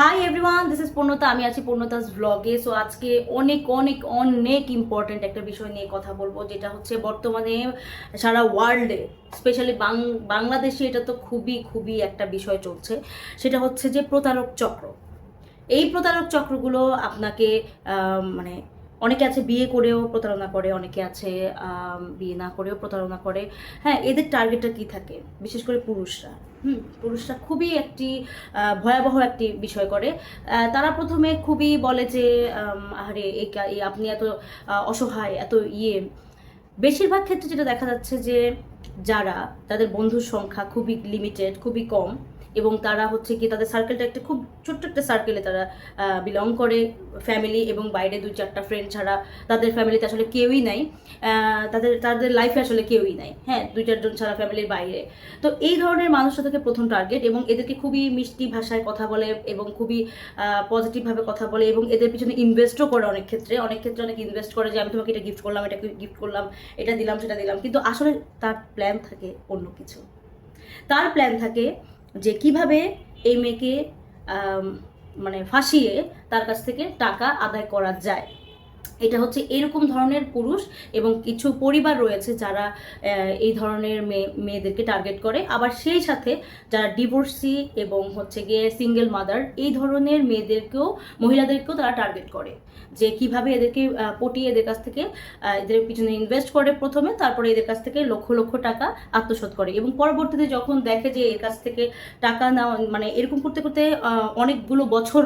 Hi everyone this is পূর্ণতা আমি আছি পূর্ণতাস ব্লগে সো আজকে অনেক অনেক অনেক ইম্পর্ট্যান্ট একটা বিষয় নিয়ে কথা বলব, যেটা হচ্ছে বর্তমানে সারা ওয়ার্ল্ডে স্পেশালি বাংলাদেশে এটা তো খুবই খুবই একটা বিষয় চলছে। সেটা হচ্ছে যে প্রতারক চক্র। এই প্রতারক চক্রগুলো আপনাকে মানে অনেকে আছে বিয়ে করেও প্রতারণা করে, অনেকে আছে বিয়ে না করেও প্রতারণা করে। হ্যাঁ এদের টার্গেটটা কি থাকে? বিশেষ করে পুরুষরা। হুম, পুরুষরা খুবই একটি ভয়াবহ একটি বিষয় করে। তারা প্রথমে খুবই বলে যে আরে আপনি এত অসহায়, এত ইয়ে। বেশিরভাগ ক্ষেত্রে যেটা দেখা যাচ্ছে যে, যারা, তাদের বন্ধুর সংখ্যা খুবই লিমিটেড খুবই কম। এবং তারা হচ্ছে কি তাদের সার্কেলটা একটা খুব ছোট্ট একটা সার্কেলে তারা বিলং করে ফ্যামিলি এবং বাইরে দুই চারটা ফ্রেন্ড ছাড়া তাদের ফ্যামিলিতে আসলে কেউই নাই। তাদের তাদের লাইফে আসলে কেউই নাই। হ্যাঁ দুই চারজন ছাড়া ফ্যামিলির বাইরে। তো এই ধরনের মানুষের থেকে প্রথম টার্গেট এবং এদেরকে খুবই মিষ্টি ভাষায় কথা বলে এবং খুবই পজিটিভভাবে কথা বলে এবং এদের পিছনে ইনভেস্টও করে অনেক ক্ষেত্রে। অনেক ক্ষেত্রে অনেক ইনভেস্ট করে যে, আমি তোমাকে এটা গিফট করলাম এটা গিফট করলাম, এটা দিলাম, সেটা দিলাম। কিন্তু আসলে তার প্ল্যান থাকে অন্য কিছু। তার প্ল্যান থাকে যে কীভাবে এই মেয়েকে মানে ফাঁসিয়ে তার কাছ থেকে টাকা আদায় করা যায়। এটা হচ্ছে এরকম ধরনের পুরুষ এবং কিছু পরিবার রয়েছে যারা এই ধরনের মেয়ে মেয়েদেরকে টার্গেট করে। আবার সেই সাথে যারা ডিভোর্সি এবং হচ্ছে গিয়ে সিঙ্গেল মাদার এই ধরনের মেয়েদেরকেও, মহিলাদেরকেও তারা টার্গেট করে। যে কীভাবে এদেরকে পটিয়ে এদের কাছ থেকে এদের পিছনে ইনভেস্ট করে প্রথমে, তারপরে এদের কাছ থেকে লক্ষ লক্ষ টাকা আত্মসাৎ করে। এবং পরবর্তীতে যখন দেখে যে এর কাছ থেকে টাকা না মানে এরকম করতে করতে অনেকগুলো বছর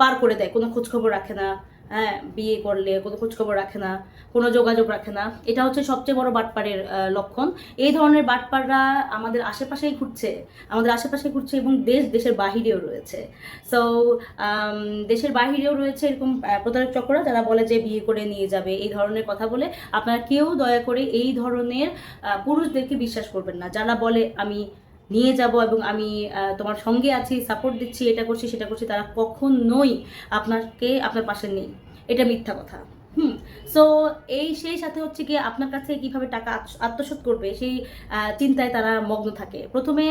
পার করে দেয়, কোনো খোঁজখবর রাখে না হ্যাঁ বিয়ে করলে, কোনো খোঁজখবর রাখে না, কোনো যোগাযোগ রাখে না, এটা হচ্ছে সবচেয়ে বড় বাটপাড়ের লক্ষণ। এই ধরনের বাটপাড়রা আমাদের আশেপাশেই ঘুরছে, আমাদের আশেপাশে ঘুরছে এবং দেশ দেশের বাহিরেও রয়েছে। সো দেশের বাহিরেও রয়েছে এরকম প্রতারক চক্র যারা বলে যে বিয়ে করে নিয়ে যাবে, এই ধরনের কথা বলে আপনারা কেউ দয়া করে এই ধরনের পুরুষদেরকে বিশ্বাস করবেন না। যারা বলে, আমি নিয়ে যাব এবং আমি তোমার সঙ্গে আছি সাপোর্ট দিচ্ছি, এটা করছি, সেটা করছি, তারা কখনোই আপনাকে, আপনার পাশে নেই। এটা মিথ্যা কথা। হুম সো এই সেই সাথে হচ্ছে কি আপনার কাছে কীভাবে টাকা আত্ম- আত্মসাৎ করবে সেই চিন্তায় তারা মগ্ন থাকে। প্রথমে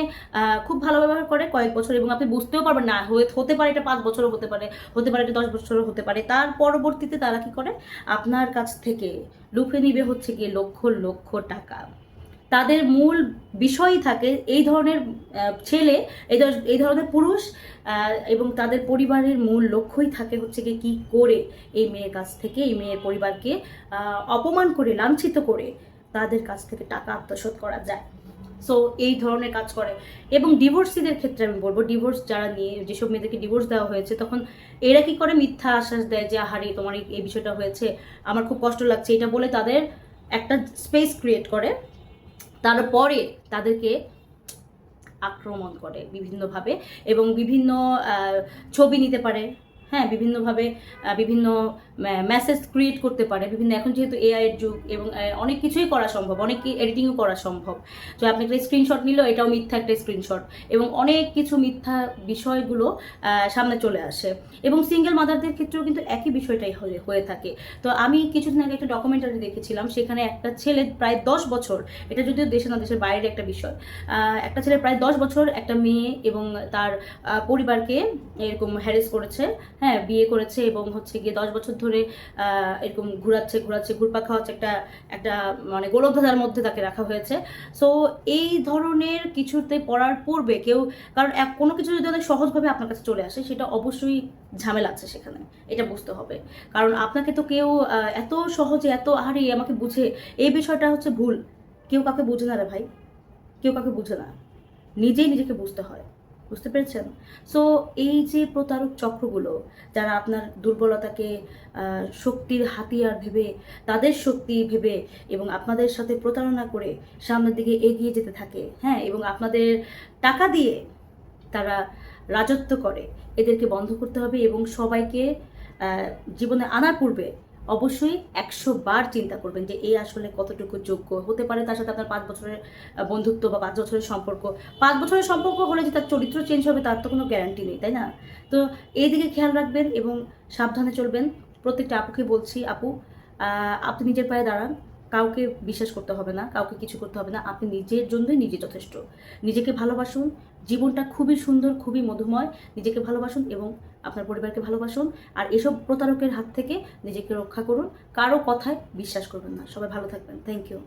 খুব ভালো ব্যবহার করে কয়েক বছর এবং আপনি বুঝতেও পারবেন না হতে পারে এটা পাঁচ বছরও হতে পারে হতে পারে এটা দশ বছরও হতে পারে। তার পরবর্তীতে তারা কি করে? আপনার কাছ থেকে লুফে নিবে হচ্ছে গিয়ে লক্ষ লক্ষ টাকা। তাদের মূল বিষয়ই থাকে এই ধরনের ছেলে, এই এই ধরনের পুরুষ এবং তাদের পরিবারের মূল লক্ষ্যই থাকে হচ্ছে কি কি করে এই মেয়ের কাছ থেকে, এই মেয়ের পরিবারকে অপমান করে, লাঞ্ছিত করে তাদের কাছ থেকে টাকা আত্মসাৎ করা যায়। সো এই ধরনের কাজ করে। এবং ডিভোর্সিদের ক্ষেত্রে আমি বলব ডিভোর্স যারা নিয়ে, যেসব মেয়েদেরকে ডিভোর্স দেওয়া হয়েছে, তখন এরা কি করে? মিথ্যা আশ্বাস দেয় যে, আহারে, তোমার এই বিষয়টা হয়েছে, আমার খুব কষ্ট লাগছে। এটা বলে তাদের একটা স্পেস ক্রিয়েট করে। তারপরে তাদেরকে আক্রমণ করে বিভিন্নভাবে এবং বিভিন্ন ছবি নিতে পারে। হ্যাঁ বিভিন্নভাবে বিভিন্ন মেসেজ ক্রিয়েট করতে পারে। বিভিন্ন, এখন যেহেতু এআই এর যুগ এবং অনেক কিছুই করা সম্ভব, অনেক এডিটিংও করা সম্ভব। তো আপনি একটা স্ক্রিনশট নিল, এটাও মিথ্যা একটা স্ক্রিনশট এবং অনেক কিছু মিথ্যা বিষয়গুলো সামনে চলে আসে। এবং সিঙ্গেল মাদারদের ক্ষেত্রেও কিন্তু একই বিষয়টাই হয়ে হয়ে থাকে। তো আমি কিছুদিন আগে একটা ডকুমেন্টারি দেখেছিলাম, সেখানে একটা ছেলে প্রায় দশ বছর, এটা যদিও দেশে না, দেশের বাইরে একটা বিষয় একটা ছেলে প্রায় দশ বছর একটা মেয়ে এবং তার পরিবারকে এরকম হ্যারেস করেছে। হ্যাঁ বিয়ে করেছে এবং হচ্ছে গিয়ে দশ বছর ধরে এরকম ঘুরাচ্ছে ঘুরাচ্ছে ঘুরপা খাওয়াচ্ছে, একটা একটা মানে গোলকধাঁধার মধ্যে তাকে রাখা হয়েছে। সো এই ধরনের কিছুতে পড়ার পূর্বে কেউ, কারণ এক, কোনো কিছু যদি সহজভাবে আপনার কাছে চলে আসে, সেটা অবশ্যই ঝামেলা আছে সেখানে, এটা বুঝতে হবে। কারণ আপনাকে তো কেউ এত সহজে, এত আরে আমাকে বুঝে, এই বিষয়টা হচ্ছে ভুল। কেউ কাকে বুঝে না রে ভাই। কেউ কাকে বুঝে না। নিজেই নিজেকে বুঝতে হয়। বুঝতে পেরেছেন? সো এই যে প্রতারক চক্রগুলো, যারা আপনার দুর্বলতাকে শক্তির হাতিয়ার ভেবে, তাদের শক্তি ভেবে এবং আপনাদের সাথে প্রতারণা করে সামনের দিকে এগিয়ে যেতে থাকে হ্যাঁ এবং আপনাদের টাকা দিয়ে তারা রাজত্ব করে, এদেরকে বন্ধ করতে হবে এবং সবাইকে জীবনে আনার পূর্বে অবশ্যই একশো বার চিন্তা করবেন যে এই আসলে কতটুকু যোগ্য। হতে পারে তার সাথে আপনার পাঁচ বছরের বন্ধুত্ব বা পাঁচ বছরের সম্পর্ক। পাঁচ বছরের সম্পর্ক হলে যে তার চরিত্র চেঞ্জ হবে তার তো কোনো গ্যারান্টি নেই, তাই না? তো এই দিকে খেয়াল রাখবেন এবং সাবধানে চলবেন। প্রত্যেকটা আপুকে বলছি, আপু আপনি নিজের পায়ে দাঁড়ান। কাউকে বিশ্বাস করতে হবে না, কাউকে কিছু করতে হবে না। আপনি নিজের জন্যই নিজে যথেষ্ট। নিজেকে ভালোবাসুন জীবনটা খুবই সুন্দর, খুবই মধুময়। নিজেকে ভালোবাসুন এবং আপনার পরিবারকে ভালোবাসুন। আর এসব প্রতারকের হাত থেকে নিজেকে রক্ষা করুন। কারও কথায় বিশ্বাস করবেন না। সবাই ভালো থাকবেন। Thank you